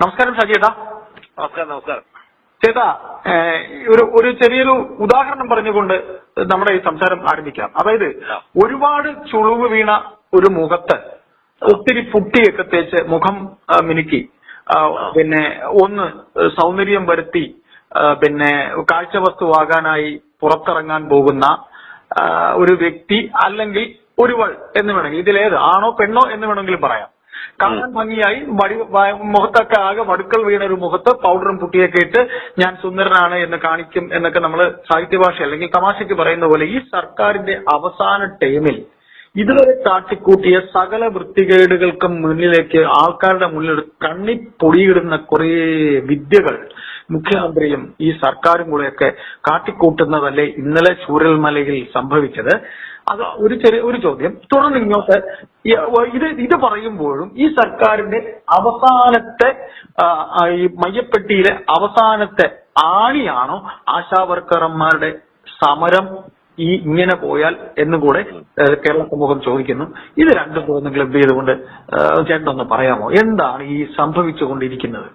നമസ്കാരം ഷാജിയേട്ടാ നമസ്കാരം നമസ്കാരം. ചേട്ടാ ഒരു ഒരു ചെറിയൊരു ഉദാഹരണം പറഞ്ഞുകൊണ്ട് നമ്മുടെ ഈ സംസാരം ആരംഭിക്കാം. അതായത്. ഒരുപാട് ചുളിവ് വീണ ഒരു മുഖത്ത് ഒത്തിരി പുട്ടിയൊക്കെ തേച്ച് മുഖം മിനുക്കി പിന്നെ ഒന്ന് സൗന്ദര്യം വരുത്തി പിന്നെ പിന്നെ കാഴ്ചവസ്തുവാകാനായി പുറത്തിറങ്ങാൻ പോകുന്ന ഒരു വ്യക്തി അല്ലെങ്കിൽ ഒരുവൾ എന്ന് വേണമെങ്കിൽ ഇതിലേത് ആണോ പെണ്ണോ എന്ന് വേണമെങ്കിലും പറയാം. കാണാൻ ഭംഗിയായി വടി മുഖത്തൊക്കെ ആകെ വടുക്കൾ വീണ ഒരു മുഖത്ത് പൗഡറും പുട്ടിയൊക്കെ ഇട്ട് ഞാൻ സുന്ദരനാണ് എന്ന് കാണിക്കും എന്നൊക്കെ നമ്മൾ സാഹിത്യഭാഷ അല്ലെങ്കിൽ തമാശയ്ക്ക് പറയുന്ന പോലെ ഈ സർക്കാരിന്റെ അവസാന ടൈമിൽ ഇതുവരെ കാട്ടിക്കൂട്ടിയ സകല വൃത്തികേടുകൾക്കും മുന്നിലേക്ക് ആൾക്കാരുടെ മുന്നിൽ കണ്ണി പൊടിയിടുന്ന കുറേ വിദ്യകൾ മുഖ്യമന്ത്രിയും ഈ സർക്കാരും കൂടെയൊക്കെ കാട്ടിക്കൂട്ടുന്നതല്ലേ ഇന്നലെ ചൂരൽമലയിൽ സംഭവിച്ചത്. അത് ഒരു ചെറിയ ഒരു ചോദ്യം. തുടർന്ന് ഇങ്ങോട്ട് ഇത് ഇത് പറയുമ്പോഴും ഈ സർക്കാരിന്റെ അവസാനത്തെ ഈ മയ്യപ്പെട്ടിയിലെ അവസാനത്തെ ആണിയാണോ ആശാവർക്കർമാരുടെ സമരം ഈ ഇങ്ങനെ പോയാൽ എന്നും കൂടെ കേരള സമൂഹം ചോദിക്കുന്നു. ഇത് രണ്ടും ഒന്ന് ക്ലബ് ചെയ്തുകൊണ്ട് ചേട്ടൻ ഒന്ന് പറയാമോ? എന്താണ് ഈ സംഭവിച്ചുകൊണ്ടിരിക്കുന്നത്?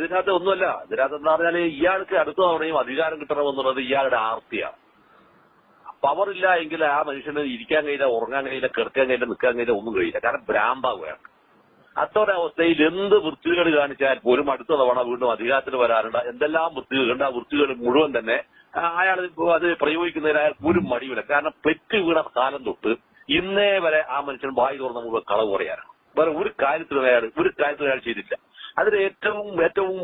ഇതിനകത്ത് ഒന്നുമല്ല. ഇതിനകത്ത് എന്താ പറഞ്ഞാൽ ഇയാൾക്ക് അടുത്ത തവണയും അധികാരം കിട്ടണമെന്നുള്ളത് ഇയാളുടെ ആർത്തിയാണ്. പവർ ഇല്ല എങ്കിൽ ആ മനുഷ്യന് ഇരിക്കാൻ കഴിയില്ല ഉറങ്ങാൻ കഴിയില്ല കിടക്കാൻ കഴിയില്ല നിൽക്കാൻ കഴിയില്ല ഒന്നും കഴിയില്ല. കാരണം ഭ്രാന്താവുകയാണ് അത്തൊരവസ്ഥയിൽ എന്ത് വൃത്തികേട് കാണിച്ചാൽ പോലും അടുത്ത തവണ വീണ്ടും അധികാരത്തിൽ വരാറുണ്ട്. എന്തെല്ലാം വൃത്തികളുണ്ട് ആ വൃത്തികൾ മുഴുവൻ തന്നെ അയാൾ അത് പ്രയോഗിക്കുന്നതിന് അയാൾക്ക് ഒരു മടിയില്ല കാരണം പെറ്റ് വീണ കാലം തൊട്ട് ഇന്നേ വരെ ആ മനുഷ്യൻ വായി തുറന്ന മുഴുവൻ കളവ് പറയാനാണ് വേറെ ഒരു കാര്യത്തിലും അയാൾ ഒരു കാര്യത്തിലും അയാൾ ചെയ്തില്ല അതിന് ഏറ്റവും ഏറ്റവും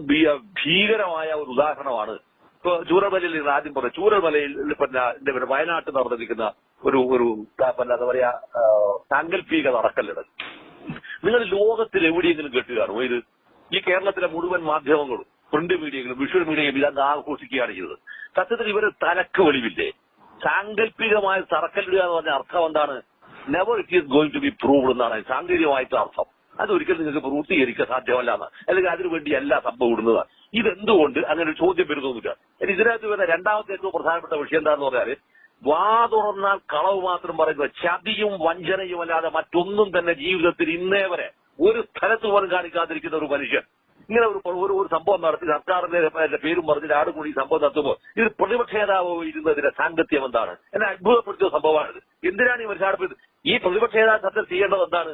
ഭീകരമായ ഒരു ഉദാഹരണമാണ് ഇപ്പൊ ചൂരൽമലയിൽ നിന്ന് ആദ്യം പറഞ്ഞു ചൂരമലയിൽ പിന്നെ വയനാട്ടിൽ നടന്നിരിക്കുന്ന ഒരു ഒരു എന്താ പറയാ സാങ്കല്പിക നടക്കല്ലട. നിങ്ങൾ ലോകത്തിൽ എവിടെയെങ്കിലും കേട്ട് കാണുമോ? ഇത് ഈ കേരളത്തിലെ മുഴുവൻ മാധ്യമങ്ങളും പ്രിന്റ് മീഡിയകളും വിഷ്വൽ മീഡിയയും ഇതങ്ങ് ആഘോഷിക്കുകയാണ് ചെയ്തത്. സത്യത്തിൽ ഇവർ തലക്ക് വെളിവില്ലേ? സാങ്കല്പികമായ തറക്കല്ലിടുക എന്ന് പറഞ്ഞ അർത്ഥം എന്താണ്? Never it is going to be proved എന്നാണ്. സാങ്കേതികമായിട്ട് അർത്ഥം. അതൊരിക്കലും നിങ്ങൾക്ക് പൂർത്തീകരിക്കാൻ സാധ്യമല്ല അല്ലെങ്കിൽ അതിനു വേണ്ടിയല്ല സംഭവം ഇടുന്നത് ഇതെന്തുകൊണ്ട്? അങ്ങനെ ഒരു ചോദ്യം വരുന്നൊന്നുമില്ല ഇനി ഇതിനകത്ത് വരുന്ന രണ്ടാമത്തെ ഏറ്റവും പ്രധാനപ്പെട്ട വിഷയം എന്താണെന്ന് പറഞ്ഞാൽ വാ തുറന്നാൽ കളവ് മാത്രം പറയുന്നത് ചതിയും വഞ്ചനയും അല്ലാതെ മറ്റൊന്നും തന്നെ ജീവിതത്തിൽ ഇന്നേ വരെ ഒരു സ്ഥലത്ത് പോലും കാണിക്കാതിരിക്കുന്ന ഒരു മനുഷ്യൻ. ഇങ്ങനെ ഒരു ഒരു ഒരു സംഭവം നടത്തി സർക്കാരിന്റെ പേരും പറഞ്ഞ് ആടുകൂടി കൂടി ഈ സംഭവം നടത്തുമ്പോൾ ഇത് പ്രതിപക്ഷ നേതാവ് ഇരുന്നതിന്റെ സാങ്കത്യം എന്താണ്? എന്നെ അത്ഭുതപ്പെടുത്തിയ സംഭവമാണിത്. എന്തിനാണ് ഈ മനുഷ്യ ഈ പ്രതിപക്ഷ നേതാവ് ചെയ്യേണ്ടത് എന്താണ്?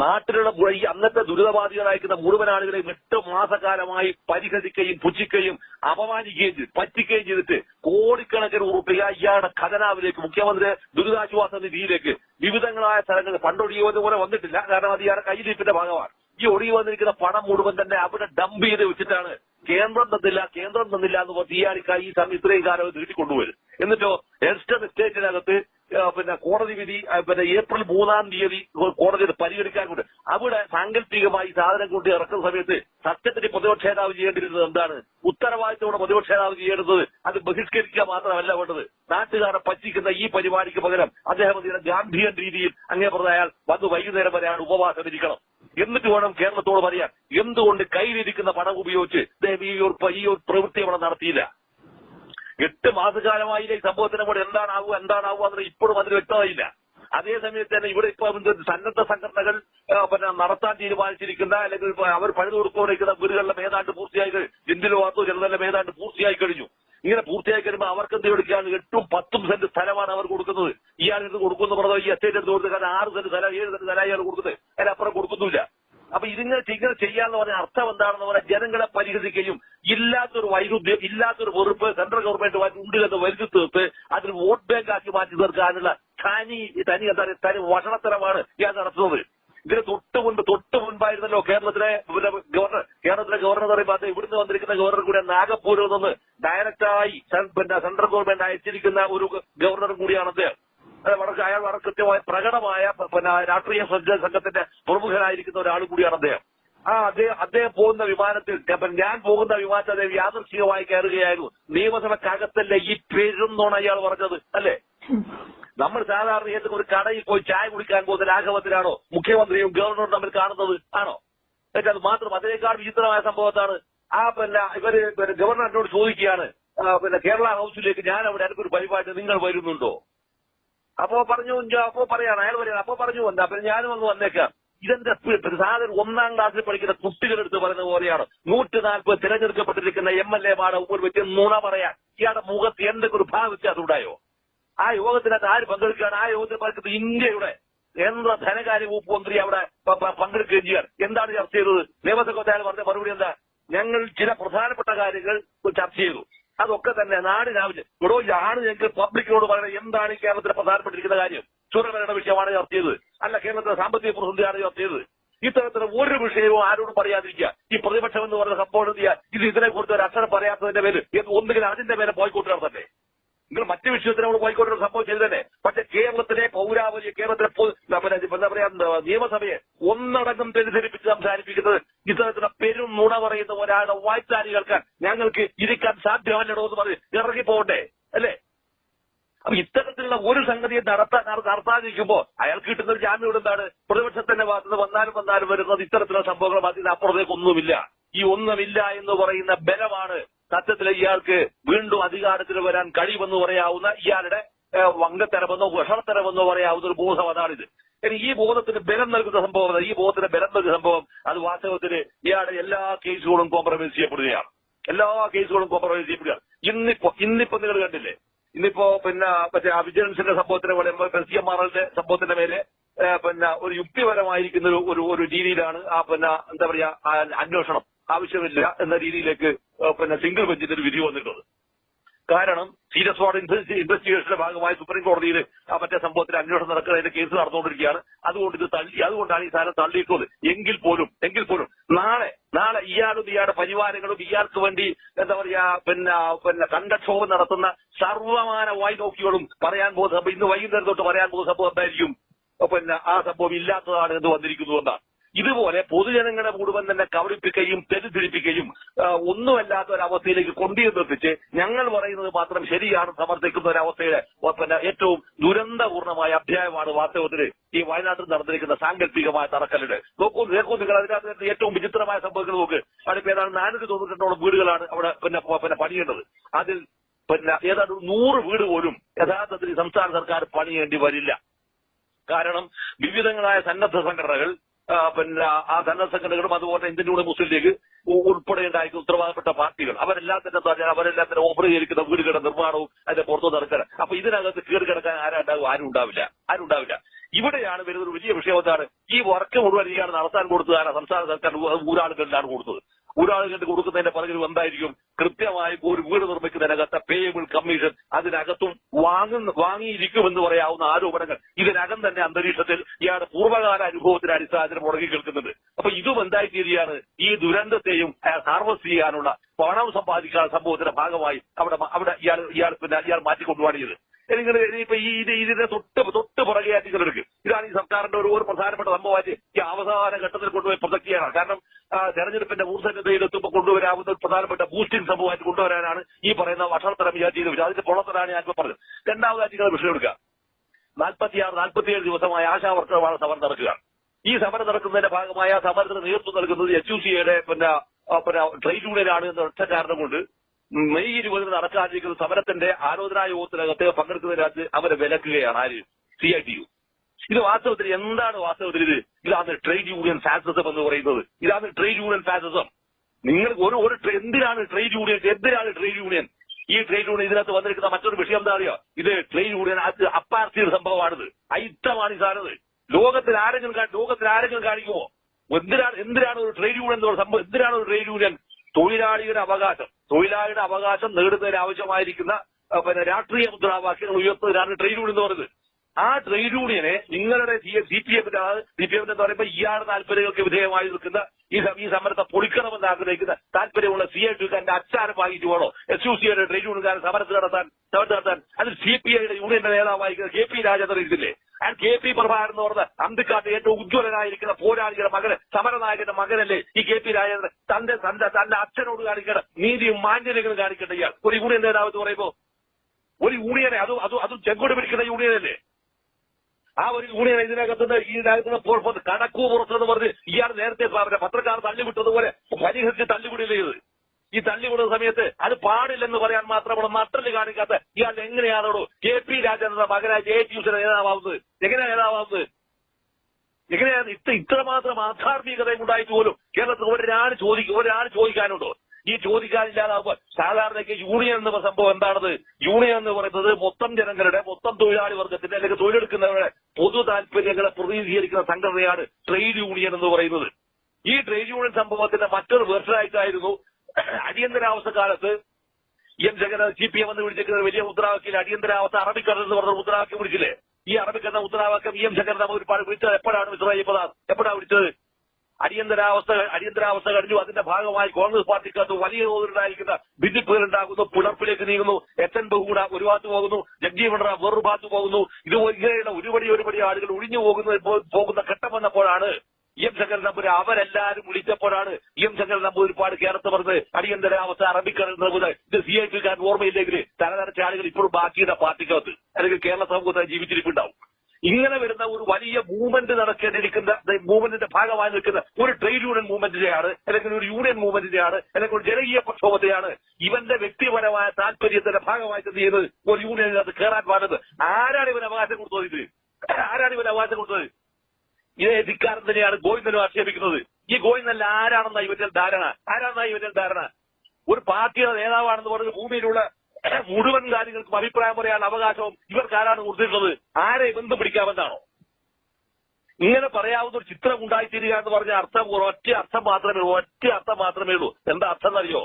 നാട്ടിലുള്ള ഈ അന്നത്തെ ദുരിതബാധിതരായിരിക്കുന്ന മുഴുവൻ ആളുകളെയും എട്ട് മാസക്കാലമായി പരിഹസിക്കുകയും പുച്ഛിക്കുകയും അപമാനിക്കുകയും ചെയ്ത് പറ്റിക്കുകയും ചെയ്തിട്ട് കോടിക്കണക്കിന് ഉറുപ്പിക ഇയാളുടെ ഖജനാവിലേക്ക് മുഖ്യമന്ത്രി ദുരിതാശ്വാസ നിധിയിലേക്ക് വിവിധങ്ങളായ സ്ഥലങ്ങളിൽ ഫണ്ടൊഴിയുന്നത് പോലെ വന്നിട്ടില്ല. കാരണം അത് ഇയാളുടെ കയ്യിലിപ്പിന്റെ ഭാഗമാണ്. ഈ ഒഴിവ് വന്നിരിക്കുന്ന പണം മുഴുവൻ തന്നെ അവിടെ ഡംപ് ചെയ്ത് വെച്ചിട്ടാണ് കേന്ദ്രം തന്നില്ല കേന്ദ്രം തന്നില്ല എന്ന് പറഞ്ഞ് ഇയാൾക്ക് ഈ സമയം ഇത്രയും കാലം നീട്ടിക്കൊണ്ടുവരും എന്നിട്ടോ എൽസ്റ്റൺ എസ്റ്റേറ്റിനകത്ത് പിന്നെ കോടതി വിധി പിന്നെ ഏപ്രിൽ മൂന്നാം തീയതി കോടതി ഇത് പരിഗണിക്കാൻ കൊണ്ട് അവിടെ സാങ്കല്പികമായി സാധനം കൊണ്ട് ഇറക്കുന്ന സമയത്ത് സത്യത്തിന് പ്രതിപക്ഷ നേതാവ് ചെയ്യേണ്ടിരുന്നത് എന്താണ്? ഉത്തരവാദിത്തത്തോടെ പ്രതിപക്ഷ നേതാവ് ചെയ്യേണ്ടത് അത് ബഹിഷ്കരിക്കുക മാത്രമല്ല വേണ്ടത്. നാട്ടുകാരെ പറ്റിക്കുന്ന ഈ പരിപാടിക്ക് പകരം അദ്ദേഹം ഇതിനെ ഗാന്ധിയൻ രീതിയിൽ അങ്ങേ പറഞ്ഞ വന്ന് വൈകുന്നേരം വരെ ഉപവാസം ഇരിക്കണം. എന്നിട്ട് വേണം കേരളത്തോട് പറയാൻ. എന്തുകൊണ്ട് കയ്യിലിരിക്കുന്ന പണം ഉപയോഗിച്ച് ഈ ഒരു പ്രവൃത്തി അവിടെ നടത്തിയില്ല? എട്ട് മാസകാലമായി സംഭവത്തിന് കൂടെ എന്താണാവുക എന്താണാവുക എന്ന് ഇപ്പോഴും അതിന് വ്യക്തമായില്ല. അതേസമയത്ത് തന്നെ ഇവിടെ ഇപ്പൊ സന്നദ്ധ സംഘടനകൾ പിന്നെ നടത്താൻ തീരുമാനിച്ചിരിക്കുന്ന അല്ലെങ്കിൽ അവർ പഴുതു കൊടുത്തുകൊണ്ടിരിക്കുന്ന വീടുകളിലെ ഏതാണ്ട് പൂർത്തിയായി കഴിഞ്ഞു. വാർത്തു ചിലതെല്ലാം ഏതാണ്ട് പൂർത്തിയായി കഴിഞ്ഞു. ഇങ്ങനെ പൂർത്തിയായി കഴിയുമ്പോൾ അവർക്ക് എന്ത് കൊടുക്കുകയാണ് എട്ടും പത്തും സെന്റ് സ്ഥലമാണ് അവർ കൊടുക്കുന്നത്. ഇയാൾ ഇത് കൊടുക്കുന്നു പറഞ്ഞത് ഈ എസ്റ്റേറ്റ് എടുത്ത് കൊടുത്ത് കാരണം ആറ് സെന്റ് സ്ഥലം ഏഴ് സെന്റ് സ്ഥലം ഇയാൾ കൊടുക്കുന്നത്. അതിനപ്പുറം കൊടുക്കുന്നില്ല അപ്പൊ ഇതിങ്ങനെ ഇങ്ങനെ ചെയ്യാന്ന് പറഞ്ഞ അർത്ഥം എന്താണെന്ന് പറഞ്ഞാൽ ജനങ്ങളെ പരിഹസിക്കുകയും ഇല്ലാത്തൊരു വൈരുദ്ധ്യം ഇല്ലാത്തൊരു വെറുപ്പ് സെൻട്രൽ ഗവൺമെന്റ് ഉണ്ട് എന്ന് വരുത്തി തീർത്ത് അതിന് വോട്ട് ബാങ്ക് ആക്കി മാറ്റി തീർക്കാനുള്ള തനി തനി എന്താ പറയുക തനി വഷണത്തരമാണ് ഇയാൾ നടത്തുന്നത്. ഇതിന് തൊട്ട് മുൻപ് തൊട്ട് മുൻപായിരുന്നല്ലോ കേരളത്തിലെ ഗവർണർ കേരളത്തിലെ ഗവർണർ എന്ന് പറയുമ്പോൾ അത് ഇവിടുന്ന് വന്നിരിക്കുന്ന ഗവർണർ കൂടെ നാഗപ്പൂരിൽ നിന്ന് ഡയറക്റ്റായി സെൻട്രൽ ഗവൺമെന്റ് അയച്ചിരിക്കുന്ന ഒരു ഗവർണർ കൂടിയാണ് അദ്ദേഹം. വളരെ അയാൾ വളരെ കൃത്യമായ പ്രകടമായ പിന്നെ രാഷ്ട്രീയ സംഘ- സംഘത്തിന്റെ പ്രമുഖനായിരിക്കുന്ന ഒരാൾ കൂടിയാണ് അദ്ദേഹം. ആ അദ്ദേഹം അദ്ദേഹം പോകുന്ന വിമാനത്തിൽ ഞാൻ പോകുന്ന വിമാനത്തിൽ അദ്ദേഹം യാദൃശ്ചികമായി കയറുകയായിരുന്നു. നിയമസഭക്കകത്തല്ലേ ഈ പെരുന്നോണ അയാൾ പറഞ്ഞത് അല്ലേ? നമ്മൾ സാധാരണ ഏതൊക്കെ ഒരു കടയിൽ പോയി ചായ കുടിക്കാൻ പോകുന്ന രാഘവത്തിലാണോ മുഖ്യമന്ത്രിയും ഗവർണറും തമ്മിൽ കാണുന്നത് ആണോ? എന്നിട്ട് അത് മാത്രം അതിനേക്കാൾ വിചിത്രമായ സംഭവത്താണ്. ആ പിന്നെ ഇവർ ഗവർണർ ചോദിക്കുകയാണ് പിന്നെ കേരള ഹൗസിലേക്ക് ഞാൻ അവിടെ എനിക്കൊരു പരിപാടി നിങ്ങൾ വരുന്നുണ്ടോ? അപ്പോ പറഞ്ഞു "ഞാ- അപ്പോ പറയാണ് അയാൾ പറയാണ് അപ്പോ പറഞ്ഞു വന്നാ അപ്പൊ ഞാനും അങ്ങ് വന്നേക്കാം. ഇതെന്റെ സാധനം ഒന്നാം ക്ലാസ്സിൽ പഠിക്കുന്ന കുട്ടികളെടുത്ത് പറയുന്ന പോലെയാണ്. നൂറ്റി നാൽപ്പത് തിരഞ്ഞെടുക്കപ്പെട്ടിരിക്കുന്ന എം എൽ എമാരുടെ മുമ്പിൽ വെച്ച് നുണ പറയാൻ ഇയാളുടെ മുഖത്ത് എന്തെങ്കിലും ഒരു ഭാവ ഉണ്ടായോ? ആ യോഗത്തിനകത്ത് ആര് പങ്കെടുക്കുകയാണ്? ആ യോഗത്തിൽ പങ്കെടുത്ത് ഇന്ത്യയുടെ കേന്ദ്ര ധനകാര്യ വകുപ്പ് മന്ത്രി അവിടെ പങ്കെടുക്കുകയും ചെയ്യാൻ എന്താണ് ചർച്ച ചെയ്തത്? നിയമസഭ പറഞ്ഞ മറുപടി എന്താ? ഞങ്ങൾ ചില പ്രധാനപ്പെട്ട കാര്യങ്ങൾ ചർച്ച ചെയ്തു. അതൊക്കെ തന്നെ നാട് രാവിലെ. ഇവിടെ ആണ് ഞങ്ങൾക്ക് പബ്ലിക്കിനോട് പറയുന്നത് എന്താണ് ഈ പ്രധാനപ്പെട്ടിരിക്കുന്ന കാര്യം? ചുരമരണ വിഷയമാണ് ചർച്ച ചെയ്തത്. അല്ല കേരളത്തിലെ സാമ്പത്തിക പ്രതിസന്ധിയാണ് ചർച്ച ചെയ്തത്. ഇത്തരത്തിലുള്ള ഒരു വിഷയവും ആരോടും പറയാതിരിക്കുക. ഈ പ്രതിപക്ഷം എന്ന് പറയുന്ന സംഭവം ചെയ്യാൻ ഇത് ഇതിനെക്കുറിച്ച് ഒരു അക്ഷരം പറയാത്തതിന്റെ പേര് ഒന്നുകിൽ അതിന്റെ പേരെ ബോയ്ക്കോട്ട് നടത്തട്ടെ നിങ്ങൾ മറ്റു വിഷയത്തിനോട് ബോയ്ക്കോട്ട് സംഭവം ചെയ്തു തന്നെ പക്ഷെ കേരളത്തിലെ പൗരാവലി കേരളത്തിലെ എന്താ പറയാ നിയമസഭയെ ഒന്നടങ്കം തെറ്റിദ്ധരിപ്പിച്ച് സംസാരിപ്പിക്കുന്നത് പെരും നുണ പറയുന്ന ഒരാളുടെ വായ്ത്താരി കേൾക്കാൻ ഞങ്ങൾക്ക് ഇരിക്കാൻ സാധ്യമല്ലടോ എന്ന് പറഞ്ഞ് ഇറങ്ങി പോകട്ടെ അല്ലേ? അപ്പൊ ഇത്തരത്തിലുള്ള ഒരു സംഗതിയെ നടത്താൻ നടത്താതിരിക്കുമ്പോൾ അയാൾക്ക് കിട്ടുന്ന ഒരു ജാമ്യം എന്താണ്? പ്രതിപക്ഷത്തിന്റെ ഭാഗത്ത് വന്നാലും വന്നാലും വരുന്നത് ഇത്തരത്തിലുള്ള സംഭവങ്ങൾ ബാധ്യത അപ്പുറത്തേക്ക് ഒന്നുമില്ല ഈ ഒന്നുമില്ല എന്ന് പറയുന്ന ബലമാണ് സത്യത്തിൽ ഇയാൾക്ക് വീണ്ടും അധികാരത്തിൽ വരാൻ കഴിയുമെന്ന് പറയാവുന്ന ഇയാളുടെ വങ്കത്തരമെന്നോ വിഷത്തരമെന്നോ പറയാവുന്ന ഒരു ബോധം അതാണിത് ഈ ബോധത്തിന് ബലം നൽകുന്ന സംഭവം. ഈ ബോധത്തിന് ബലം നൽകുന്ന സംഭവം അത് വാസ്തവത്തിന് ഇയാളുടെ എല്ലാ കേസുകളും കോംപ്രമൈസ് ചെയ്യപ്പെടുകയാണ്. എല്ലാ കേസുകളും കോംപ്രമൈസ് ചെയ്യപ്പെടുകയാണ്. ഇന്നിപ്പോ ഇന്നിപ്പോ നിങ്ങൾ കണ്ടില്ലേ? ഇന്നിപ്പോ പിന്നെ മറ്റേ ആ വിജിലൻസിന്റെ സംഭവത്തിന് പോലെ സി എം ആർ സംഭവത്തിന്റെ മേലെ പിന്നെ ഒരു യുക്തിപരമായിരിക്കുന്ന ഒരു ഒരു രീതിയിലാണ് ആ പിന്നെ എന്താ പറയാ അന്വേഷണം ആവശ്യമില്ല എന്ന രീതിയിലേക്ക് പിന്നെ സിംഗിൾ ബെഞ്ചിന്റെ ഒരു വിധി വന്നിട്ടുള്ളത്. കാരണം സീരിയസ് വാർഡ് ഇൻവെസ്റ്റിഗേഷന്റെ ഭാഗമായി സുപ്രീം കോടതിയിൽ ആ മറ്റേ സംഭവത്തിൽ അന്വേഷണം നടക്കുന്നതിന്റെ കേസ് നടന്നുകൊണ്ടിരിക്കുകയാണ്. അതുകൊണ്ട് ഇത് തള്ളി അതുകൊണ്ടാണ് ഈ സാധനം തള്ളിയിട്ടുള്ളത്. എങ്കിൽ പോലും എങ്കിൽ പോലും നാളെ നാളെ ഇയാളും ഇയാളുടെ പരിവാരങ്ങളും ഇയാൾക്ക് വേണ്ടി എന്താ പറയാ പിന്നെ പിന്നെ കണ്ടക്ഷോഭം നടത്തുന്ന സർവമാന വായി നോക്കിയോളും പറയാൻ പോകുന്ന ഇന്ന് വൈകുന്നേരം തൊട്ട് പറയാൻ പോകുന്ന സംഭവം എന്തായിരിക്കും? പിന്നെ ആ സംഭവം ഇല്ലാത്തതാണ് എന്ന് വന്നിരിക്കുന്നു എന്നാണ്. ഇതുപോലെ പൊതുജനങ്ങളെ മുഴുവൻ തന്നെ കബളിപ്പിക്കുകയും തെറ്റിദ്ധരിപ്പിക്കുകയും ഒന്നുമല്ലാത്ത ഒരവസ്ഥയിലേക്ക് കൊണ്ടുവന്നെത്തിച്ച് ഞങ്ങൾ പറയുന്നത് മാത്രം ശരിയാണ് സമർത്ഥിക്കുന്ന ഒരവസ്ഥയുടെ ഏറ്റവും ദുരന്തപൂർണമായ അധ്യായമാണ് വാസ്തവത്തിൽ ഈ വയനാട്ടിൽ നടന്നിരിക്കുന്ന സാങ്കല്പികമായ തറക്കല്ലിട് നോക്കൂ നോക്കൂ നിങ്ങൾ അതിനകത്ത് ഏറ്റവും വിചിത്രമായ സംഭവങ്ങൾ നോക്ക്. അവിടെ ഏതാണ്ട് നാനൂറ്റി തൊണ്ണൂറ്റെട്ടോളം വീടുകളാണ് അവിടെ പിന്നെ പിന്നെ പണിയേണ്ടത്. അതിൽ പിന്നെ ഏതാണ്ട് നൂറ് വീട് പോലും യഥാർത്ഥത്തിൽ സംസ്ഥാന സർക്കാർ പണിയേണ്ടി വരില്ല. കാരണം വിവിധങ്ങളായ സന്നദ്ധ സംഘടനകൾ പിന്നെ ആ ധന സംഘടനകളും അതുപോലെ ഇന്ത്യൻ യൂണിയൻ മുസ്ലിം ലീഗ് ഉൾപ്പെടെ ഉൾപ്പെടെയുണ്ടായിരിക്കുന്ന ഉത്തരവാദപ്പെട്ട പാർട്ടികൾ. അവരെല്ലാം തന്നെ പറഞ്ഞാൽ അവരെല്ലാം തന്നെ ഓപ്പറീകരിക്കുന്ന വീടുകളുടെ നിർമ്മാണവും അതിന്റെ പുറത്തു നടക്കാൻ അപ്പൊ ഇതിനകത്ത് കീറി കിടക്കാൻ ആരുണ്ടാകും ആരും ഉണ്ടാവില്ല. ആരും ഉണ്ടാവില്ല. ഇവിടെയാണ് വരുന്ന ഒരു വലിയ വിഷയം എന്താണ്? ഈ വർക്ക് മുഴുവൻ ഇയാൾ നടത്താൻ കൊടുത്തതാണ് സംസ്ഥാന സർക്കാർ ഊരാളുകളിലാണ് കൊടുത്തത്. ഊരാളുകൾക്ക് കൊടുക്കുന്നതിന്റെ പലരും എന്തായിരിക്കും കൃത്യമായി ഒരു വീട് നിർമ്മിക്കുന്നതിനകത്ത് പേയബിൾ കമ്മീഷൻ അതിനകത്തും വാങ്ങുന്ന വാങ്ങിയിരിക്കുമെന്ന് പറയാവുന്ന ആരോപണങ്ങൾ. ഇതിനകം തന്നെ അന്തരീക്ഷത്തിൽ ഇയാളുടെ പൂർവകാല അനുഭവത്തിന്റെ അടിസ്ഥാനത്തിൽ മുടങ്ങി കേൾക്കുന്നുണ്ട് അപ്പൊ ഇതും എന്തായി തീരുകയാണ്? ഈ ദുരന്തത്തെയും ഹാർവസ്റ്റ് ചെയ്യാനുള്ള പണം സമ്പാദിക്കാനുള്ള സംഭവത്തിന്റെ ഭാഗമായി അവിടെ അവിടെ ഇയാൾ ഇയാൾ പിന്നെ ഇയാൾ മാറ്റിക്കൊണ്ടുപോവാണ് നിങ്ങൾ ഇപ്പൊ ഈ ഇത് ഇതിന്റെ തൊട്ട് തൊട്ട് പുറകെയായിട്ട് നിങ്ങൾ ഇതാണ് ഈ സർക്കാരിന്റെ ഒരു പ്രധാനപ്പെട്ട സംഭവമായിട്ട് ഈ അവസാന ഘട്ടത്തിൽ കൊണ്ടുപോയി പ്രൊജക്ട് ചെയ്യാനാണ് കാരണം തെരഞ്ഞെടുപ്പിന്റെ ഊർജതയിൽ എത്തുമ്പോൾ കൊണ്ടുവരാവുന്ന ഒരു പ്രധാനപ്പെട്ട ബൂസ്റ്റിംഗ് സംഭവമായിട്ട് കൊണ്ടുവരാനാണ് ഈ പറയുന്ന ഭക്ഷണത്തരം വിചാരിച്ചത് അതിന്റെ പൊള്ളത്തരാണ് ഞാൻ പറഞ്ഞത്. രണ്ടാമതായിട്ട് നിങ്ങൾ വിഷയം എടുക്കുക. നാൽപ്പത്തിയാറ് നാൽപ്പത്തിയേഴ് ദിവസമായ ആശാ വർക്കർമാർ സമരം നടക്കുക. ഈ സമരം നടക്കുന്നതിന്റെ ഭാഗമായ സമരത്തിന് നേതൃത്വം നൽകുന്നത് എച്ച് യു സിയുടെ പിന്നെ ട്രേഡ് യൂണിയനാണ് എന്ന ഒറ്റ കാരണം കൊണ്ട് മെയ് ഇരുപതിന് നടക്കാതിരിക്കുന്ന സമരത്തിന്റെ ആലോചനാ യോഗത്തിനകത്ത് പങ്കെടുക്കുന്നതിനകത്ത് അവരെ വിലക്കുകയാണ്. ആര്? സി ഐ ടി യു ഇത് വാസ്തവത്തിൽ എന്താണ് വാസ്തവത്തിൽ ഇത്? ഇതാണ് ട്രേഡ് യൂണിയൻ ഫാസിസം എന്ന് പറയുന്നത്. ഇതാണ് ട്രേഡ് യൂണിയൻ ഫാസിസം നിങ്ങൾ ഒരു ഒരു എന്തിനാണ് ട്രേഡ് യൂണിയൻ എന്തിനാണ് ട്രേഡ് യൂണിയൻ ഈ ട്രേഡ് യൂണിയൻ ഇതിനകത്ത് വന്നിരിക്കുന്ന മറ്റൊരു വിഷയം എന്താ അറിയോ? ഇത് ട്രേഡ് യൂണിയൻ അത് അപ്പാർത്തിയുടെ സംഭവമാണിത്. അയിത്തമാണ് ഈ സാറത് ലോകത്തിൽ ആരെങ്കിലും ലോകത്തിൽ ആരെങ്കിലും കാണിക്കുമോ എന്തിനാണ് എന്തിനാണ് ഒരു ട്രേഡ് യൂണിയൻ എന്തിനാണ് ഒരു ട്രേഡ് യൂണിയൻ തൊഴിലാളിയുടെ അവകാശം തൊഴിലാളിയുടെ അവകാശം നേടുന്നതിന് ആവശ്യമായിരിക്കുന്ന പിന്നെ രാഷ്ട്രീയ മുദ്രാവാക്യങ്ങൾ ഉയർത്തുന്നതിനാണ് ട്രേഡ് യൂണിയൻ എന്ന് പറയുന്നത്. ആ ട്രേഡ് യൂണിയനെ നിങ്ങളുടെ സി പി എമ്മിന്റെ സി പി എമ്മിന്റെ എന്ന് പറയുമ്പോൾ ഇയാളുടെ താല്പര്യങ്ങൾക്ക് വിധേയമായി നിൽക്കുന്ന ഈ ഈ സമരത്തെ പൊളിക്കണമെന്ന് ആഗ്രഹിക്കുന്ന താല്പര്യമുള്ള സി ഐ ടിക്കാരന്റെ അച്ചാരം വാങ്ങിച്ചു വേണോ? എസ് യു സിയുടെ ട്രേഡ് യൂണിയൻകാരൻ സമരത്തിൽ നടത്താൻ സമരത്തിൽ നടത്താൻ അതിൽ സി പി ഐയുടെ യൂണിയന്റെ നേതാവായിരിക്കുന്ന കെ പി രാജേന്ദ്രൻ അയാൾ കെ പി പ്രഭാകരൻ എന്ന് പറഞ്ഞ അന്തിക്കാട്ട് ഏറ്റവും ഉജ്ജ്വലനായിരിക്കുന്ന പോരാളികളുടെ മകന് സമരനായകന്റെ മകനല്ലേ ഈ കെ പി രാജേന്ദ്രൻ? തന്റെ തന്റെ തന്റെ അച്ഛനോട് കാണിക്കേണ്ട നീതിയും മാന്യതകളും കാണിക്കേണ്ട ഇയാൾ. ഒരു യൂണിയൻ നേതാവ് എന്ന് പറയുമ്പോ ഒരു യൂണിയനെ അത് അത് അത് ചെങ്കോട് പിടിക്കുന്ന യൂണിയനല്ലേ? ആ ഒരു യൂണിയൻ ഇതിനകത്തുനിന്ന് ഇതിനകത്തുനിന്ന് ഇപ്പോൾ കടക്കു പുറത്തെന്ന് പറഞ്ഞ് ഇയാൾ നേരത്തെ പത്രക്കാർ തള്ളിവിട്ടതുപോലെ പരിഹരിച്ച് തള്ളിവിടില്ല ചെയ്ത് ഈ തള്ളിവിടുന്ന സമയത്ത് അത് പാടില്ലെന്ന് പറയാൻ മാത്രം മാത്രമുള്ള നട്ടൽ കാണിക്കാത്ത ഇയാൾ എങ്ങനെയാണോ കെ പി രാജേന്ദ്ര മകനായ ജെ ടി യുസിന്റെ നേതാവാവുന്നത്. എങ്ങനെയാണ് നേതാവാവുന്നത്? എങ്ങനെയാണ് ഇത്ര ഇത്രമാത്രം ആധാർമികതയും ഉണ്ടായിട്ട് പോലും കേരളത്തിൽ ഒരാൾ ചോദിക്കും ഒരാൾ ചോദിക്കാനുണ്ടോ? ഈ ചോദിക്കാനില്ലാതാകുമ്പോൾ സാധാരണയ്ക്ക് യൂണിയൻ എന്ന സംഭവം എന്താണത്? യൂണിയൻ എന്ന് പറയുന്നത് മൊത്തം ജനങ്ങളുടെ മൊത്തം തൊഴിലാളി വർഗത്തിന്റെ അല്ലെങ്കിൽ തൊഴിലെടുക്കുന്നവരുടെ പൊതു താല്പര്യങ്ങളെ പ്രതിനിധീകരിക്കുന്ന സംഘടനയാണ് ട്രേഡ് യൂണിയൻ എന്ന് പറയുന്നത്. ഈ ട്രേഡ് യൂണിയൻ സംഭവത്തിന്റെ മറ്റൊരു വേർഷനായിട്ടായിരുന്നു അടിയന്തരാവസ്ഥ കാലത്ത് M Jagannath C P M എന്ന് വിളിച്ചിരിക്കുന്ന വലിയ മുദ്രാവാക്യം അടിയന്തരാവസ്ഥ അറബിക്കടൽ എന്ന് പറഞ്ഞ മുദ്രാവാക്യം വിളിച്ചില്ലേ? ഈ അറബിക്കടന്ന മുദ്രാവാക്യം ഇ എം ജഗന്നാഥ് ഒരുപാട് വിളിച്ചത് എപ്പോഴാണ് മിസ്റ്റർ അയ്യപ്പദാസ് എപ്പോഴാണ് വിളിച്ചത്? അടിയന്തരാവസ്ഥ അടിയന്തരാവസ്ഥ കഴിഞ്ഞു. അതിന്റെ ഭാഗമായി കോൺഗ്രസ് പാർട്ടിക്കകത്ത് വലിയ തോതിലുണ്ടായിരിക്കുന്ന ഭിന്നിപ്പുകൾ ഉണ്ടാകുന്നു പിളർപ്പിലേക്ക് നീങ്ങുന്നു എൻ ബഹുഗുണ ഒരു ഭാഗത്ത് പോകുന്നു ജഗ്ജീവൻ റാം വേറൊരു ഭാഗത്ത് പോകുന്നു. ഇത് ഇങ്ങനെയുള്ള ഒരുപടി ഒരുപടി ആളുകൾ ഒഴിഞ്ഞു പോകുന്ന പോകുന്ന ഘട്ടം വന്നപ്പോഴാണ് എം ശങ്കരൻ നമ്പൂരി അവരെല്ലാരും വിളിച്ചപ്പോഴാണ് എം ശങ്കരൻ നമ്പൂരിപ്പാട് കേരളത്തിൽ പറഞ്ഞത് അടിയന്തരാവസ്ഥ അറബിക്കടൽ നിർമ്മിത് ഇത് സി ഐ പിക്കാർ ഓർമ്മയില്ലെങ്കിൽ തലതരച്ച ആളുകൾ ഇപ്പോഴും ബാക്കിയുടെ പാർട്ടിക്കകത്ത് അല്ലെങ്കിൽ കേരള സമൂഹത്തിൽ ജീവിച്ചിരിപ്പുണ്ടാവും. ഇങ്ങനെ വരുന്ന ഒരു വലിയ മൂവ്മെന്റ് നടക്കേണ്ടിയിരിക്കുന്ന മൂവ്മെന്റിന്റെ ഭാഗമായി നിൽക്കുന്ന ഒരു ട്രേഡ് യൂണിയൻ മൂവ്മെന്റിനെയാണ് അല്ലെങ്കിൽ ഒരു യൂണിയൻ മൂവ്മെന്റിനെയാണ് അല്ലെങ്കിൽ ഒരു ജനകീയ പ്രക്ഷോഭത്തെയാണ് ഇവന്റെ വ്യക്തിപരമായ താല്പര്യത്തിന്റെ ഭാഗമായി എന്ത് ചെയ്യുന്നത്? ഒരു അത് കയറാൻ പാടുന്നത്. ആരാണ് ഇവൻ അവകാശം കൊടുത്തത് ഇത്? ആരാണ് ഇവൻ അവകാശം കൊടുത്തത്? ഇതേ ധിക്കാരം തന്നെയാണ്. ഗോവിന്ദനും ആക്ഷേപിക്കുന്നത്. ഈ ഗോവിന്ദൻ ആരാണെന്ന ഇവറ്റൽ ധാരണ? ആരാണെന്ന ഇവറ്റൽ ധാരണ? ഒരു പാർട്ടിയുടെ നേതാവാണെന്ന് പറഞ്ഞ് ഭൂമിയിലുള്ള മുഴുവൻ കാര്യങ്ങൾക്കും അഭിപ്രായം പറയാൻ അവകാശവും ഇവർക്ക് ആരാണ് കൊടുത്തിട്ടുള്ളത്. ആരെ ബന്ധം പിടിക്കാമെന്നാണോ? ഇങ്ങനെ പറയാവുന്ന ഒരു ചിത്രം ഉണ്ടായിത്തീരുക എന്ന് പറഞ്ഞ അർത്ഥം ഒറ്റ അർത്ഥം മാത്രമേ ഉള്ളൂ. ഒറ്റ അർത്ഥം മാത്രമേ ഉള്ളൂ. എന്താ അർത്ഥം എന്നറിയോ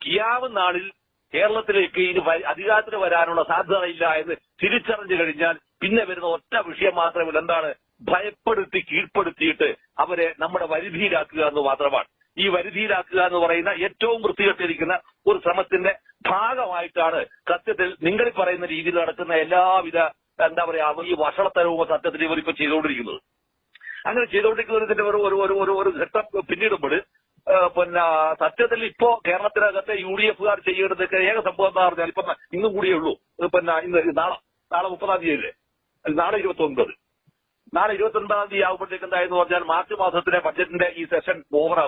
കിയാവ് നാളിൽ കേരളത്തിലേക്ക് ഇനി അധികാരത്തിന് വരാനുള്ള സാധ്യതയില്ല എന്ന് തിരിച്ചറിഞ്ഞു കഴിഞ്ഞാൽ പിന്നെ വരുന്ന ഒറ്റ വിഷയം മാത്രമേ ഉള്ളൂ. എന്താണ്? ഭയപ്പെടുത്തി കീഴ്പ്പെടുത്തിയിട്ട് അവരെ നമ്മുടെ വരുതിയിലാക്കുക എന്ന് മാത്രമാണ്. ഈ വരുതിയിലാക്കുക എന്ന് പറയുന്ന ഏറ്റവും വൃത്തികെട്ടിരിക്കുന്ന ഒരു ശ്രമത്തിന്റെ ഭാഗമായിട്ടാണ് സത്യത്തിൽ നിങ്ങൾ പറയുന്ന രീതിയിൽ നടക്കുന്ന എല്ലാവിധ എന്താ പറയാ ഈ വഷളത്തരവും സത്യത്തിൽ ഇവരിപ്പോ ചെയ്തുകൊണ്ടിരിക്കുന്നത്. അങ്ങനെ ചെയ്തുകൊണ്ടിരിക്കുന്നതിന്റെ ഒരു ഒരു ഒരു ഒരു ഒരു ഘട്ടം പിന്നിടുമ്പോൾ പിന്നെ സത്യത്തിൽ ഇപ്പോ കേരളത്തിനകത്തെ യു ഡി എഫുകാർ ചെയ്യേണ്ടതൊക്കെ ഏക സംഭവം എന്താ പറഞ്ഞാൽ ഇപ്പൊ ഇന്നും കൂടിയേ ഉള്ളൂ. പിന്നെ ഇന്ന് നാളെ നാളെ മുപ്പതാം തീയതി അല്ലേ? നാളെ ഇരുപത്തി ഒൻപത് നാളെ ഇരുപത്തി ഒൻപതാം തീയതി ആകുമ്പോഴത്തേക്ക് എന്തായെന്ന് പറഞ്ഞാൽ മാർച്ച് മാസത്തിലെ ബഡ്ജറ്റിന്റെ ഈ സെഷൻ ഓവർ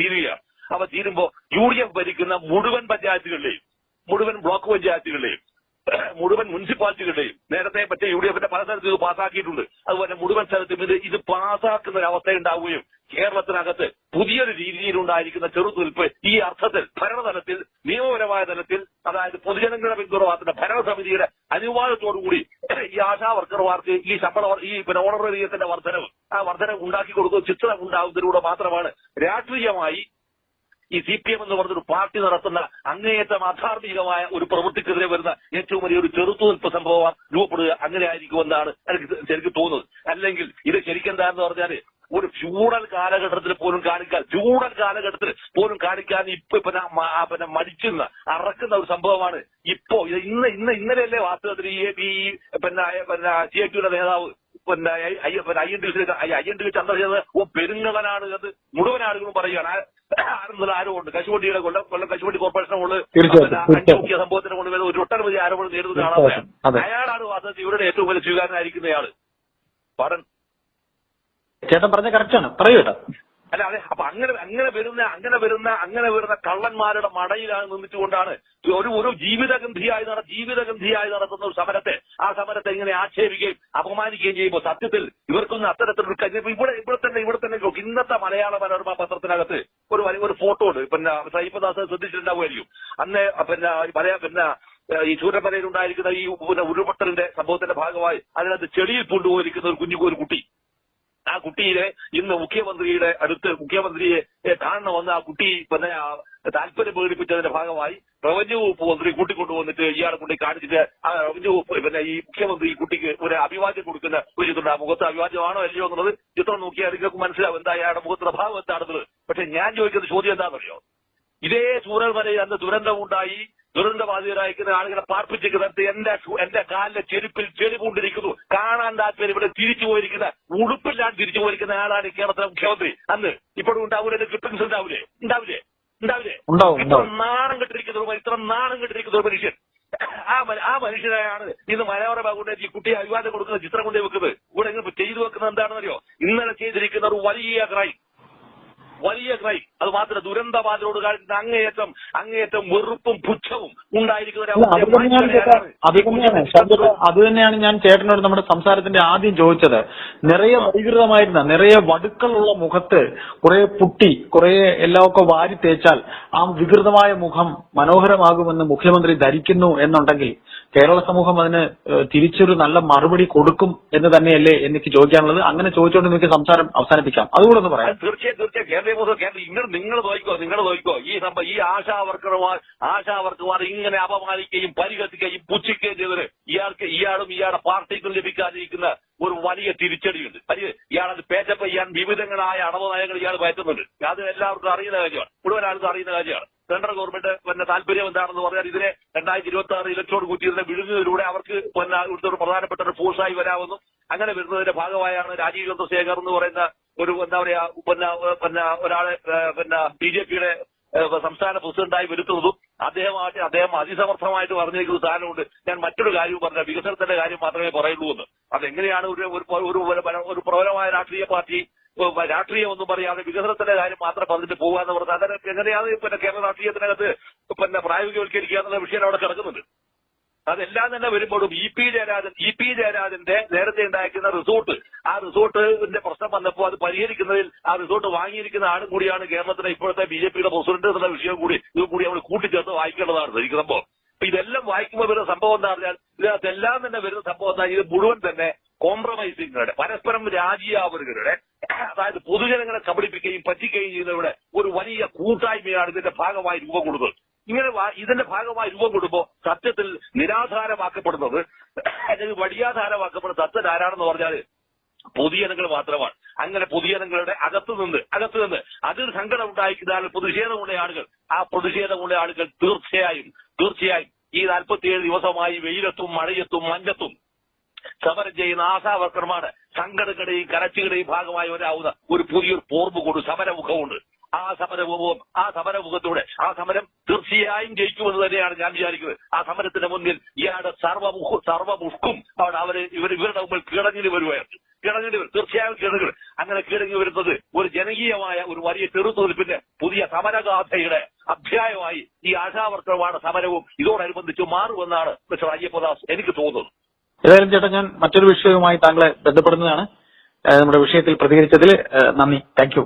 തീരുകയാണ്. അപ്പൊ തീരുമ്പോ യു ഡി എഫ് ഭരിക്കുന്ന മുഴുവൻ പഞ്ചായത്തുകളിലെയും മുഴുവൻ ബ്ലോക്ക് പഞ്ചായത്തുകളിലെയും മുഴുവൻ മുനിസിപ്പാലിറ്റികളുടെയും നേരത്തെ പറ്റിയ യു ഡി എഫിന്റെ പല സ്ഥലത്തും ഇത് പാസ്സാക്കിയിട്ടുണ്ട് അതുപോലെ മുഴുവൻ സ്ഥലത്തും ഇത് ഇത് പാസ്സാക്കുന്ന ഒരു അവസ്ഥ ഉണ്ടാവുകയും കേരളത്തിനകത്ത് പുതിയൊരു രീതിയിലുണ്ടായിരിക്കുന്ന ചെറുതുൽപ്പ് ഈ അർത്ഥത്തിൽ ഭരണതലത്തിൽ നിയമപരമായ തലത്തിൽ അതായത് പൊതുജനങ്ങളുടെ പിന്തുണവാദത്തിന്റെ ഭരണസമിതിയുടെ അനുവാദത്തോടുകൂടി ഈ ആശാ വർക്കർമാർക്ക് ഈ ശമ്പള ഈ പിന്നെ ഓണറേറിയത്തിന്റെ വർധനവ് ആ വർധനം ഉണ്ടാക്കി കൊടുക്കുന്ന ചിത്രം ഉണ്ടാകുന്നതിലൂടെ മാത്രമാണ് രാഷ്ട്രീയമായി ഈ സി പി എം എന്ന് പറഞ്ഞൊരു പാർട്ടി നടത്തുന്ന അങ്ങേയറ്റം അധാർമികമായ ഒരു പ്രവൃത്തിക്കെതിരെ വരുന്ന ഏറ്റവും വലിയൊരു ചെറുത്തുനിൽപ്പ് സംഭവം രൂപപ്പെടുക അങ്ങനെ ആയിരിക്കുമെന്നാണ് എനിക്ക് ശരിക്കും തോന്നുന്നത്. അല്ലെങ്കിൽ ഇത് ശരിക്കും പറഞ്ഞാൽ ഒരു ഫ്യൂഡൽ കാലഘട്ടത്തിൽ പോലും കാണിക്കാൻ ഫ്യൂഡൽ കാലഘട്ടത്തിൽ പോലും കാണിക്കാൻ ഇപ്പൊ പിന്നെ മടിക്കുന്ന അറക്കുന്ന ഒരു സംഭവമാണ് ഇപ്പോ. ഇന്ന് ഇന്ന് ഇന്നലെയല്ലേ വാസ്തവത്തിൽ ഈ പിന്നെ പിന്നെ സി ഐ ടിയുടെ നേതാവ് പിന്നെ I N D I N D Chandrasekhar O പെരുങ്ങളനാണ് അത് മുഴുവൻ ആളുകളും പറയുകയാണ് ആരെന്നുള്ള ആരോപണ്ട് കശുവണ്ടിയുടെ കൊല്ലം കൊല്ലം കശുവണ്ടി കോർപ്പറേഷനെ കൊണ്ട്. അഞ്ചുമുഖ്യ സംഭവത്തിന് കൊണ്ട് വരുന്ന ഒരു ഒട്ടനവധി ആരോപണം നേരിടുന്ന ആളാണ്. അയാളാണ് വാസ്തവത്തിൽ ഇവരുടെ ഏറ്റവും വലിയ സ്വീകാരനായിരിക്കുന്നയാൾ പഠൻ ചേട്ടൻ പറഞ്ഞ കറക്റ്റാണ് പറയൂ കേട്ടോ അല്ല അതെ അപ്പൊ അങ്ങനെ അങ്ങനെ വരുന്ന അങ്ങനെ വരുന്ന അങ്ങനെ വരുന്ന കള്ളന്മാരുടെ മടയിലാണ് നിന്നിട്ടുകൊണ്ടാണ് ഒരു ഒരു ജീവിതഗന്ധിയായി നട ജീവിതഗന്ധിയായി നടത്തുന്ന ഒരു സമരത്തെ ആ സമരത്തെ ഇങ്ങനെ ആക്ഷേപിക്കുകയും അപമാനിക്കുകയും ചെയ്യുമ്പോൾ സത്യത്തിൽ ഇവർക്കൊന്നും അത്തരത്തിലൊരു ഇവിടെ ഇവിടെ തന്നെ ഇവിടെ തന്നെ ഇന്നത്തെ മലയാള മനോരമ പത്രത്തിനകത്ത് ഒരു ഒരു ഫോട്ടോ ഉണ്ട്. പിന്നെ സൈപ്പദാസ് ശ്രദ്ധിച്ചിട്ടുണ്ടാവുമായിരിക്കും. അന്ന് പിന്നെ പറയാ പിന്നെ ഈ ചൂരമലയിൽ ഉണ്ടായിരിക്കുന്ന ഈ ഉരുൾപൊട്ടലിന്റെ സംഭവത്തിന്റെ ഭാഗമായി അതിനകത്ത് ചെളിയിൽ കൊണ്ടുപോയിരിക്കുന്ന ഒരു കുഞ്ഞു ഒരു കുട്ടി. ആ കുട്ടിയെ ഇന്ന് മുഖ്യമന്ത്രിയുടെ അടുത്ത് മുഖ്യമന്ത്രിയെ കാണണമെന്ന് ആ കുട്ടി പിന്നെ താല്പര്യം പ്രകടിപ്പിച്ചതിന്റെ ഭാഗമായി റവന്യൂ വകുപ്പ് മന്ത്രി കൂട്ടിക്കൊണ്ടുവന്നിട്ട് ഇയാളെ കൊണ്ട് കാണിച്ചിട്ട് ആ റവന്യൂ വകുപ്പ് പിന്നെ ഈ മുഖ്യമന്ത്രി ഈ കുട്ടിക്ക് ഒരു അഭിവാദ്യം കൊടുക്കുന്ന ഒരു ചിത്രം മുഖത്ത് അഭിവാദ്യമാണോ അല്ലയോ എന്നുള്ളത് ചിത്രം നോക്കിയാൽ നിങ്ങൾക്ക് മനസ്സിലാവും എന്താ അയാളുടെ മുഖത്തിന്റെ ഭാവം എന്താണെന്നുള്ളത്. പക്ഷെ ഞാൻ ചോദിക്കുന്ന ചോദ്യം എന്താണെന്നറിയോ? ഇതേ ചൂരൽമലയിൽ അന്ന് ദുരന്തമുണ്ടായി ദുരന്തബാധിതരായിരിക്കുന്ന ആളുകളെ പാർപ്പിച്ച് കിടത്ത് എന്റെ എന്റെ കാലിലെ ചെരുപ്പിൽ ചെരുപ്പുണ്ടിരിക്കുന്നു കാണാൻ താല്പര്യം ഇവിടെ തിരിച്ചു പോയിരിക്കുന്ന ഉടുപ്പില്ലാണ്ട് തിരിച്ചു പോയിരിക്കുന്ന ആളാണ് കേരളത്തിലെ മുഖ്യമന്ത്രി. അന്ന് ഇപ്പോഴും ഉണ്ടാവൂലെ? ക്ലിപ്പിംഗ്സ് ഉണ്ടാവില്ലേ ഉണ്ടാവില്ലേ ഉണ്ടാവില്ലേ ഉണ്ടാവും, ഇത്ര. നാണം കെട്ടിരിക്കുന്ന ഒരു മനുഷ്യൻ, ഇത്ര നാണം കെട്ടിരിക്കുന്ന ഒരു മനുഷ്യൻ. ആ ആ മനുഷ്യനെയാണ് ഇന്ന് മലയോര കൊണ്ട് ഈ കുട്ടിയെ അഭിവാദം കൊടുക്കുന്ന ചിത്രം കൊണ്ടേ വെക്കുന്നത്. ഇവിടെ ചെയ്തു വെക്കുന്നത് എന്താണെന്നറിയോ? ഇന്നലെ ചെയ്തിരിക്കുന്ന ഒരു വലിയ ക്രൈം വലിയ ക്രൈം. അത് മാത്രമല്ല ദുരന്തബാധയോട് കാണിക്കുന്ന അങ്ങേയറ്റം അങ്ങേയറ്റം വെറുപ്പും പുച്ഛവും ഉണ്ടായിരിക്കുന്ന അത് തന്നെയാണ് ഞാൻ ചേട്ടനോട് നമ്മുടെ സംസാരത്തിന്റെ ആദ്യം ചോദിച്ചത്. നിറയെ വൈകൃതമായിരുന്ന നിറയെ വടുക്കളുള്ള മുഖത്ത് കുറെ പുട്ടി കുറെ എല്ലാമൊക്കെ വാരി തേച്ചാൽ ആ വികൃതമായ മുഖം മനോഹരമാകുമെന്ന് മുഖ്യമന്ത്രി ധരിക്കുന്നു എന്നുണ്ടെങ്കിൽ കേരള സമൂഹം അതിന് തിരിച്ചൊരു നല്ല മറുപടി കൊടുക്കും എന്ന് തന്നെയല്ലേ എനിക്ക് ചോദിക്കാനുള്ളത്. അങ്ങനെ ചോദിച്ചുകൊണ്ട് നിങ്ങൾക്ക് സംസാരം അവസാനിപ്പിക്കാം. അതുകൂടെ ഒന്ന് പറയാം. തീർച്ചയായും തീർച്ചയായും. തീർച്ചയായും കേരളീയ മുഖം കേരള നിങ്ങൾ നോക്കിക്കോ നിങ്ങൾ നോക്കിക്കോ. ഈ സംഭവം ഈ ആശാ വർക്കർമാർ ആശാ വർക്കർമാർ ഇങ്ങനെ അപമാനിക്കുകയും പരിഹസിക്കുകയും പുച്ഛിക്കുകയും ചെയ്തത് ഇയാൾക്ക് ഇയാളും ഇയാളുടെ പാർട്ടിക്കും ലഭിക്കാതിരിക്കുന്ന ഒരു വലിയ തിരിച്ചടിയുണ്ട്. അതിൽ ഇയാളത് പേറ്റപ്പ് ചെയ്യാൻ വിവിധങ്ങളായ അടവ് നയങ്ങൾ ഇയാൾ പയറ്റുന്നുണ്ട് അത് എല്ലാവർക്കും അറിയുന്ന കാര്യമാണ്. മുഴുവൻ ആൾക്കും അറിയുന്ന കാര്യമാണ്. സെൻട്രൽ ഗവൺമെന്റ് പിന്നെ താല്പര്യം എന്താണെന്ന് പറഞ്ഞാൽ ഇതിനെ രണ്ടായിരത്തി ഇരുപത്തി ആറ് ഇലക്ഷനോട് കൂട്ടി വിഴുങ്ങുന്നതിലൂടെ അവർക്ക് പിന്നെ ഇവിടുത്തെ ഒരു പ്രധാനപ്പെട്ട ഒരു ഫോഴ്സായി വരാമെന്നും അങ്ങനെ വരുന്നതിന്റെ ഭാഗമായാണ് രാജീവ് ചന്ദ്രശേഖർ എന്ന് പറയുന്ന ഒരു എന്താ പറയാ പിന്നെ പിന്നെ ഒരാളെ പിന്നെ ബി ജെ പിയുടെ സംസ്ഥാന പ്രസിഡന്റായി വരുത്തുന്നതും അദ്ദേഹമായിട്ട് അദ്ദേഹം അതിസമർത്ഥമായിട്ട് പറഞ്ഞിരിക്കുന്ന സാധനമുണ്ട്. ഞാൻ മറ്റൊരു കാര്യവും പറഞ്ഞ വികസനത്തിന്റെ കാര്യം മാത്രമേ പറയുള്ളൂ എന്ന്. അതെങ്ങനെയാണ് ഒരു ഒരു ഒരു പ്രബലമായ രാഷ്ട്രീയ പാർട്ടി രാഷ്ട്രീയം ഒന്നും പറയാതെ വികസനത്തിന്റെ കാര്യം മാത്രം പറഞ്ഞിട്ട് പോകാന്ന് പറഞ്ഞാൽ അന്നേരം എങ്ങനെയാണ് പിന്നെ കേരള രാഷ്ട്രീയത്തിനകത്ത് പിന്നെ പ്രായോഗികവൽക്കരിക്കുക എന്നുള്ള വിഷയം അവിടെ കിടക്കുന്നുണ്ട്. അതെല്ലാം തന്നെ വരുമ്പോഴും E P Jayarajan E P ജയരാജന്റെ നേരത്തെ ഉണ്ടായിരിക്കുന്ന റിസോർട്ട് ആ റിസോർട്ടിന്റെ പ്രശ്നം വന്നപ്പോൾ അത് പരിഹരിക്കുന്നതിൽ ആ റിസോർട്ട് വാങ്ങിയിരിക്കുന്ന ആളും കൂടിയാണ് കേരളത്തിലെ ഇപ്പോഴത്തെ ബി ജെ പിയുടെ പ്രസിഡന്റ് എന്നുള്ള വിഷയം കൂടി ഇത് കൂടി നമ്മൾ കൂട്ടിച്ചേർത്ത് വായിക്കേണ്ടതാണ് ശരിക്കും സംഭവം. അപ്പൊ ഇതെല്ലാം വായിക്കുമ്പോൾ വരുന്ന സംഭവം എന്താ പറഞ്ഞാൽ ഇതിനകത്തെല്ലാം തന്നെ വരുന്ന സംഭവം എന്താ ഇത് മുഴുവൻ തന്നെ കോംപ്രമൈസിങ്ങുകളുടെ പരസ്പരം രാജിയാവലുകളുടെ അതായത് പൊതുജനങ്ങളെ കബളിപ്പിക്കുകയും പറ്റിക്കുകയും ചെയ്യുന്നവരുടെ ഒരു വലിയ കൂട്ടായ്മയാണ് ഇതിന്റെ ഭാഗമായി രൂപം കൊടുത്തത് ഇങ്ങനെ ഇതിന്റെ ഭാഗമായി രൂപം കൊടുക്കുമ്പോൾ സത്യത്തിൽ നിരാധാരമാക്കപ്പെടുന്നത് അല്ലെങ്കിൽ വടിയാധാരമാക്കപ്പെടുന്ന സത്യം ആരാണെന്ന് പറഞ്ഞാൽ പൊതുജനങ്ങൾ മാത്രമാണ്. അങ്ങനെ പൊതുജനങ്ങളുടെ അകത്തു നിന്ന് അകത്തു നിന്ന് അതിൽ സങ്കടം ഉണ്ടായിരിക്കുന്ന പ്രതിഷേധമുള്ള ആളുകൾ ആ പ്രതിഷേധമുള്ള ആളുകൾ തീർച്ചയായും തീർച്ചയായും ഈ നാൽപ്പത്തിയേഴ് ദിവസമായി വെയിലത്തും മഴയത്തും മഞ്ഞത്തും സമരം ചെയ്യുന്ന ആശാവർക്കർമാണ് സങ്കടങ്ങളുടെയും കരച്ചുകളുടെയും ഭാഗമായി വരാവുന്ന ഒരു പുതിയൊരു പോർമുകൊണ്ട് സമരമുഖമുണ്ട്. ആ സമരവും ആ സമരമുഖത്തൂടെ ആ സമരം തീർച്ചയായും ജയിക്കുമെന്ന് തന്നെയാണ് ഞാൻ വിചാരിക്കുന്നത്. ആ സമരത്തിന്റെ മുന്നിൽ ഇയാളുടെ സർവമുഖ സർവമുഷ്കും അവിടെ അവർ ഇവർ ഇവരുടെ മുമ്പിൽ കിടഞ്ഞിന് വരുവായിരുന്നു. കിടഞ്ഞിന് വരും തീർച്ചയായും കിടങ്ങുകൾ അങ്ങനെ കിടങ്ങി വരുന്നത് ഒരു ജനകീയമായ ഒരു വലിയ ചെറുത്തുനിൽപ്പിന്റെ പുതിയ സമരഗാഥയുടെ അധ്യായമായി ഈ ആശാവർത്തമാണ് സമരവും ഇതോടനുബന്ധിച്ച് മാറുമെന്നാണ് മിസ്റ്റർ അയ്യപ്പദാസ് എനിക്ക് തോന്നുന്നത്. ഏതായാലും ചേട്ടാ ഞാൻ മറ്റൊരു വിഷയവുമായി താങ്കളെ ബന്ധപ്പെടുന്നതാണ്. നമ്മുടെ വിഷയത്തിൽ പ്രതികരിച്ചതിൽ നന്ദി. താങ്ക്